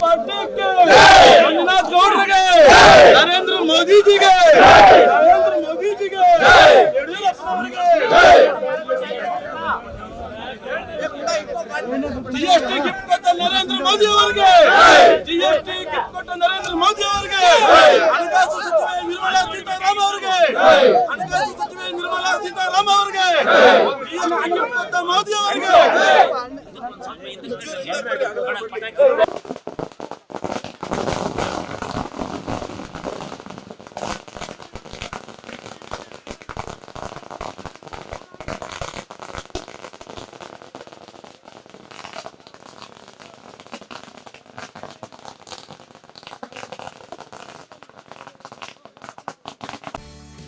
ಪಾರ್ಟಿಗೆ ಮಂಜುನಾಥ್ ಗೌಡ್ರಿಗೆ ನರೇಂದ್ರ ಮೋದಿಜಿಗೆ ನರೇಂದ್ರ ಮೋದಿಜಿಗೆ ಯಡಿಯೂರಪ್ಪ ಅವರಿಗೆ ಜಿಎಸ್ಟಿ ಗಿಫ್ಟ್ ಕೊಟ್ಟ ನರೇಂದ್ರ ಮೋದಿ ಅವರಿಗೆ ಜಿಎಸ್ಟಿ ಗಿಫ್ಟ್ ಕೊಟ್ಟ ನರೇಂದ್ರ ಮೋದಿ ಅವರಿಗೆ ಹಣಕಾಸು ಮೋದಿ ಅವರಿಗೆ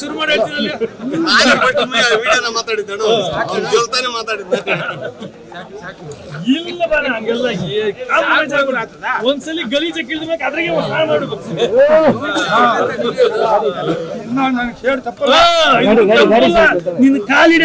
ಶುರು ಮಾಡಿ ಮಾತಾಡಿದ್ದನು ಗೆಲ್ತಾನೆ ಮಾತಾಡಿದ್ದ ಇಲ್ಲ ಬಾರ ಹಂಗೆಲ್ಲ. ಒಂದ್ಸಲಿ ಗಲೀಜ ಕಿಳಿದ್ಬೇಕು ಅದ್ರಾಗೆ ಮಾಡ್ಬೇಕು. ನಾನು ತಪ್ಪಲ್ಲ. ನಿನ್ನ ಕಾಲಿನ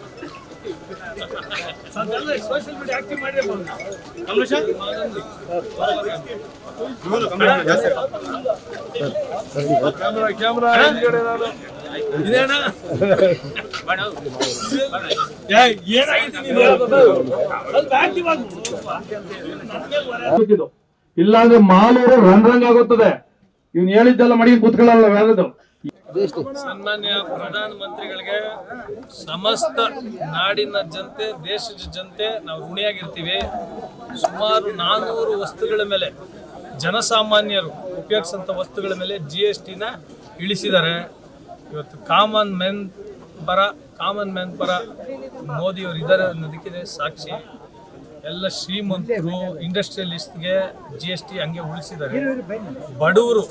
ಇಲ್ಲಾಂದ್ರೆ ಮಾಲೂರು ರಂಗ್ ರಂಗ್ ಆಗುತ್ತದೆ. ಇವ್ನು ಹೇಳಿದ್ದೆಲ್ಲ ಮಡಿಗೆ ಕೂತ್ಕೊಳ್ಳಲ್ಲ ಯಾರದು ಸನ್ಮಾನ್ಯ ಪ್ರಧಾನ ಮಂತ್ರಿಗಳಿಗೆ ಸಮಸ್ತ ನಾಡಿನ ಜನತೆ, ದೇಶದ ಜನತೆ, ನಾವು ಋಣಿಯಾಗಿರ್ತೀವಿ. ಸುಮಾರು ನಾನ್ನೂರು ವಸ್ತುಗಳ ಮೇಲೆ, ಜನಸಾಮಾನ್ಯರು ಉಪಯೋಗಿಸಂತ ವಸ್ತುಗಳ ಮೇಲೆ ಜಿ ಎಸ್ ಟಿನ ಇಳಿಸಿದ್ದಾರೆ. ಇವತ್ತು ಕಾಮನ್ ಮೆನ್ ಪರ ಕಾಮನ್ ಮೆನ್ ಪರ ಮೋದಿಯವರು ಇದ್ದಾರೆ ಅನ್ನೋದಕ್ಕಿದೆ ಸಾಕ್ಷಿ. ಎಲ್ಲ ಶ್ರೀಮಂತರು ಇಂಡಸ್ಟ್ರಿಯಲಿಸ್ಟ್ಗೆ ಜಿ ಎಸ್ ಟಿ ಹಂಗೆ ಉಳಿಸಿದ್ದಾರೆ. ಬಡವರು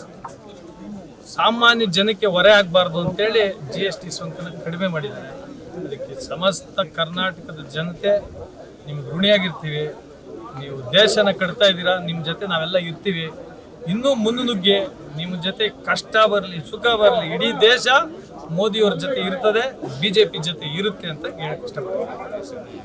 ಸಾಮಾನ್ಯ ಜನಕ್ಕೆ ಹೊರೆ ಆಗಬಾರ್ದು ಅಂತೇಳಿ ಜಿ ಎಸ್ ಟಿ ಸುಂಕನ ಕಡಿಮೆ ಮಾಡಿದ್ದಾರೆ. ಅದಕ್ಕೆ ಸಮಸ್ತ ಕರ್ನಾಟಕದ ಜನತೆ ನಿಮ್ಗೆ ಋಣಿಯಾಗಿರ್ತೀವಿ, ನೀವು ದೇಶನ ಕಟ್ತಾ ಇದ್ದೀರಾ ನಿಮ್ಮ ಜೊತೆ ನಾವೆಲ್ಲ ಇರ್ತೀವಿ. ಇನ್ನೂ ಮುನ್ನುಗ್ಗಿ ನಿಮ್ಮ ಜೊತೆ ಕಷ್ಟ ಬರಲಿ, ಸುಖ ಬರಲಿ, ಇಡೀ ದೇಶ ಮೋದಿಯವ್ರ ಜೊತೆ ಇರ್ತದೆ ಬಿ ಜೆ ಪಿ ಜೊತೆ ಇರುತ್ತೆ ಅಂತ ಹೇಳಕ್ಕೆ ಇಷ್ಟಪಡ್ತೀನಿ.